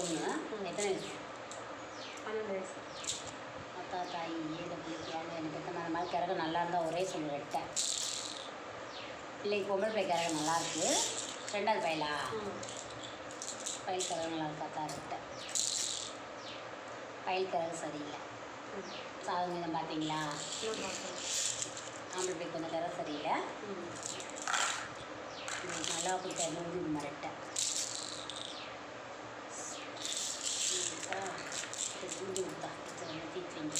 பொண்ணு எத்தனை வயசு? பன்னெண்டு வயசு. அக்கா தாய் ஏழு பிள்ளைக்கு யாரும் எனக்கு எத்தனை கிறகு நல்லா இருந்தால் ஒரே சொல்லு ரெட்டை பிள்ளைக்கு பொம்பளை பிள்ளை கிறகு நல்லா இருக்கு. ரெண்டாவது பையலா? பயில் கிறகு நல்லா இருக்கா தான் ரெட்டை பயில் கிறகு சரியில்லை. சாதகம் பார்த்தீங்களா? ஆம்பளை பிள்ளை கொஞ்சம் கிறகு சரியில்லை. நல்லா போயிட்டு வந்து இது மரட்டை செஞ்சு கொடுத்தா தீச்சிங்க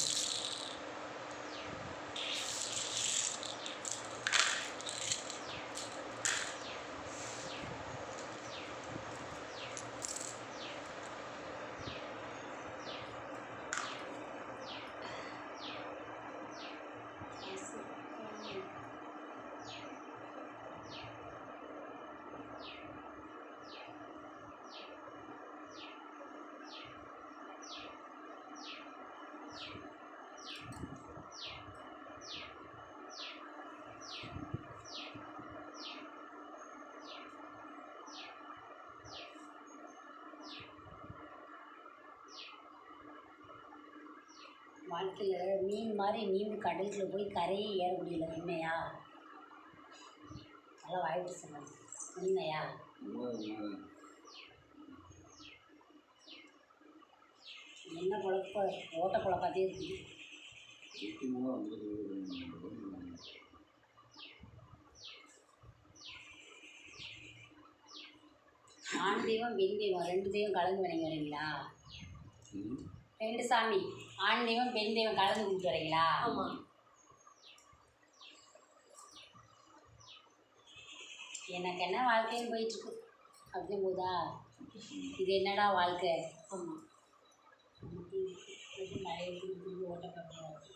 வாழ்க்கையில் மீன் மாதிரி மீன் கடலுக்குள்ள போய் கரையே ஏற முடியல உண்மையா? நல்லா வாய்ப்பு சொன்னாங்க உண்மையா? என்ன குழப்ப ஓட்ட பொழப்பாத்தே இருக்குது ஆண் தெய்வம் பெண் தெய்வம் ரெண்டு தெய்வம் கலந்து வணங்கி வரீங்களா? ரெண்டு சாமி ஆண் தெய்வம் பெண் தெய்வம் கலந்து கும்பிட்டு வரீங்களா? ஆமாம் எனக்கு என்ன வாழ்க்கையும் போயிட்டுருக்கு. அப்படி போதா? இது என்னடா வாழ்க்கை? ஆமாம் நிறைய ஓட்டப்படையாது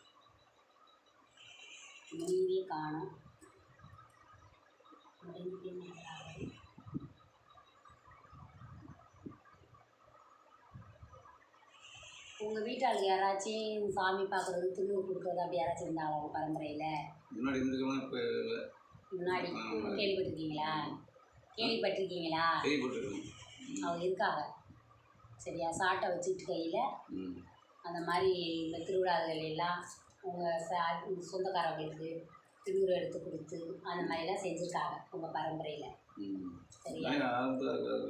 நீதியே காணும். உங்கள் வீட்டாளுக்கு யாராச்சும் சாமி பார்க்குறது துணு கொடுக்குறது அப்படி யாராச்சும் இருந்தாங்களா உங்கள் பரம்பரையில்? முன்னாடி இருந்துக்கலாம் இப்போ இல்லை. முன்னாடி. கேள்விப்பட்டிருக்கீங்களா? கேள்விப்பட்டிருக்கீங்களா? கேள்விப்பட்டிருக்கேன் அவங்க இருக்காங்க. சரியா? சாட்டை வச்சுக்கிட்டு கையில். அந்த மாதிரி இந்த திருவிழாக்கள் எல்லாம் உங்கள் ச திருவிழா எடுத்து கொடுத்து அந்த மாதிரிலாம் செஞ்சுருக்காங்க உங்கள் பரம்பரையில். ம். சரியா?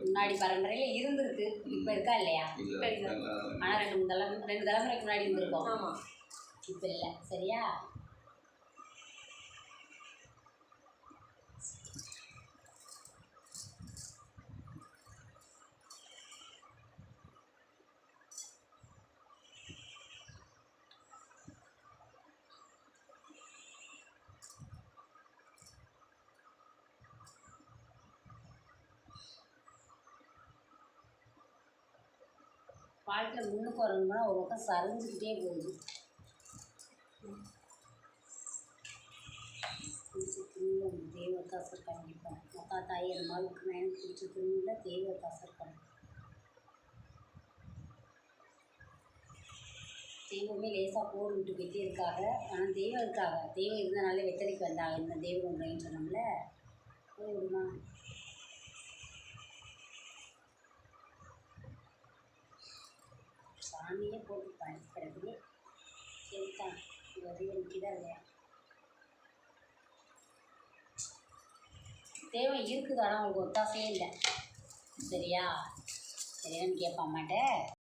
முன்னாடி பரம்பரையில் இருந்திருக்கு. இப்போ இருக்கா இல்லையா? இல்லை இல்லை. ஆனால் ரெண்டு மூணு தலை ரெண்டு தலைமுறைக்கு முன்னாடி இருந்திருக்கோம். இப்போ இல்லை. சரியா? வாழ்க்கையில் முன்னுக்கு வரணும்னா ஒரு பக்கம் சரிஞ்சுக்கிட்டே போகுது. தேவதாசர் கண்டிப்பாக மக்கா தாய் அந்த மாதிரி எனக்கு பிடிச்ச திரும்பியில் தேவதாசர் கண்டிப்பாக தெய்வமே லேசாக போர் விட்டு போயிட்டே இருக்காங்க ஆனால் தெய்வம் இருக்காங்க. தெய்வம் இருந்தனாலே வெத்தலைக்கு வந்தாங்க. இந்த தெய்வம் உண்மைன்னு சொன்னோம்ல. போய் விடுமா. சாமியே போட்டு படிக்கிறது கிடக்குது சரிதான் உதவி நிற்கிதா இல்லையா? தேவை இருக்குது ஆனால் உங்களுக்கு ஒத்தாசையே இல்லை. சரியா? சரியான்னு கேட்பா மாட்டேன்